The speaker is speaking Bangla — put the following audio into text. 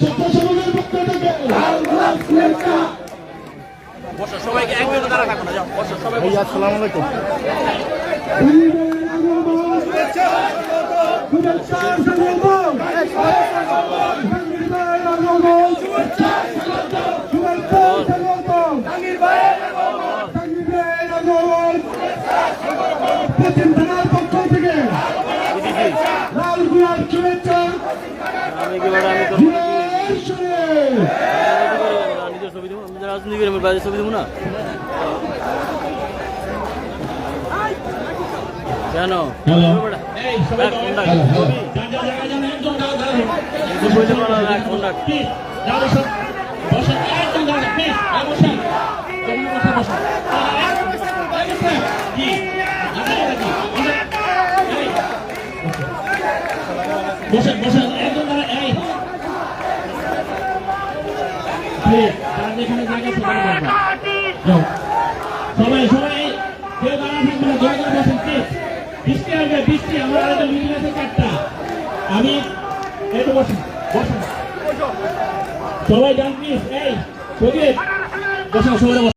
ছাত্র সমাজের পক্ষ থেকে শুভেচ্ছা সবাইকে একজন দ্বারা থাকো না যাও বসো সবাই ভাইয়া আসসালামু আলাইকুম লাল আমি একেবারে আমি তো রাজনীতি করে আমার বাড়ির ছবি দেবো না কেন। বসেন বসেন একদম দাঁড়া এই তার যেখানে জায়গা সেখানে বসবেন সবাই সবাই কেউ দাঁড়া থাকবে না দয়া করে বসেন প্লিজ বৃষ্টি আসবে বৃষ্টি আমার আরেকটা মিটিং আছে চারটা আমি এই তো বসেন বসেন সবাই যান প্লিজ এই সজীব বসেন সবাই